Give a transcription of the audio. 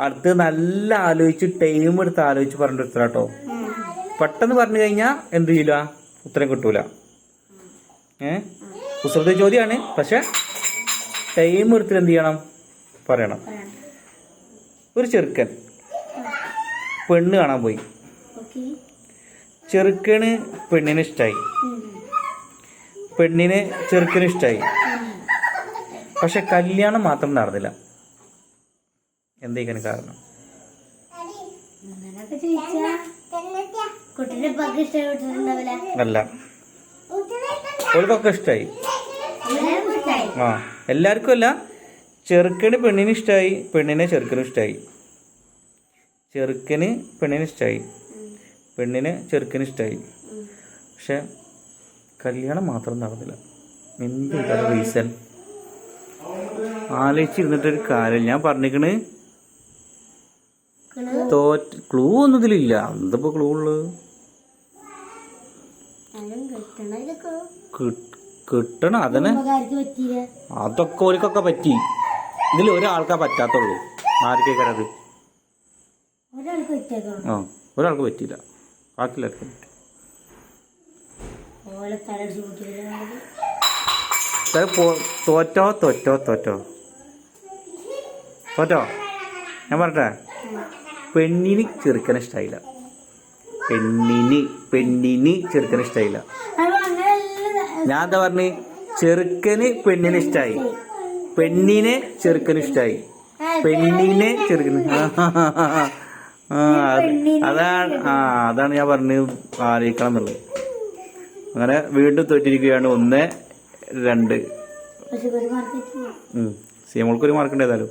അടുത്ത് നല്ല ആലോചിച്ച് ടൈം എടുത്ത് ആലോചിച്ച് പറഞ്ഞിട്ട് ഉത്തരം കേട്ടോ. പെട്ടെന്ന് പറഞ്ഞു കഴിഞ്ഞാൽ എന്ത് ചെയ്യില്ല ഉത്തരം കിട്ടൂല. ഏ? കുസൃതി ചോദ്യമാണ് പക്ഷെ ടൈം എടുത്തിട്ട് എന്ത് ചെയ്യണം? പറയണം. ഒരു ചെറുക്കൻ. പെണ്ണ് കാണാൻ പോയി. ചെറുക്കന് പെണ്ണിന് ഇഷ്ടമായി പെണ്ണിന് ചെറുക്കന് ഇഷ്ടമായി പക്ഷെ കല്യാണം മാത്രം നടന്നില്ല. എന്തേക്കാണ് കാരണം? അല്ല. അവർക്കൊക്കെ ഇഷ്ടമായി. ആ എല്ലാവർക്കും അല്ല. ചെറുക്കന് പെണ്ണിന് ഇഷ്ടമായി പെണ്ണിനെ ചെറുക്കനും ഇഷ്ടമായി ചെറുക്കന് പെണ്ണിന് ഇഷ്ടമായി പെണ്ണിന് ചെറുക്കന് ഇഷ്ടമായി പക്ഷെ കല്യാണം മാത്രം നടന്നില്ല. എന്ത് റീസൺ ആലോചിച്ചിരുന്നിട്ടൊരു കാര്യം ഞാൻ പറഞ്ഞിക്കണ് ക്ലൂ തോറ്റ് ക്ലൂ ഒന്നും ഇതിലില്ല എന്തിപ്പോ ക്ലൂ ഉള്ളത്? അതും കിട്ടണ പറ്റിയില്ല. അതൊക്കെ ഓർക്കൊക്കെ പറ്റി. ഇതിൽ ഒരാൾക്കാ പറ്റാത്തുള്ളൂ. പറ്റിയേക്കണം ആ ഒരാൾക്ക് പറ്റിയില്ല. ബാക്കിയുള്ള പറ്റി. തോറ്റോ തോറ്റോ തോറ്റോ? തോറ്റോ? ഞാൻ പറഞ്ഞേ പെണ്ണിന് ചെറുക്കനെ ഇഷ്ടമായില്ല പെണ്ണിന് പെണ്ണിന് ചെറുക്കനെ ഇഷ്ടമായില്ല ഞാൻ എന്താ പറഞ്ഞ്? ചെറുക്കന് പെണ്ണിന് ഇഷ്ടമായി പെണ്ണിനെ ചെറുക്കന് ഇഷ്ടമായി പെണ്ണിനെ ചെറുക്കന്. അതാണ് ആ അതാണ് ഞാൻ പറഞ്ഞ് ആലോചിക്കണം എന്നുള്ളത്. അങ്ങനെ വീണ്ടും തോറ്റിരിക്കുകയാണ്. ഒന്ന് രണ്ട്. സിയമോൾക്ക് ഒരു മാർക്ക് സീമോൾക്ക്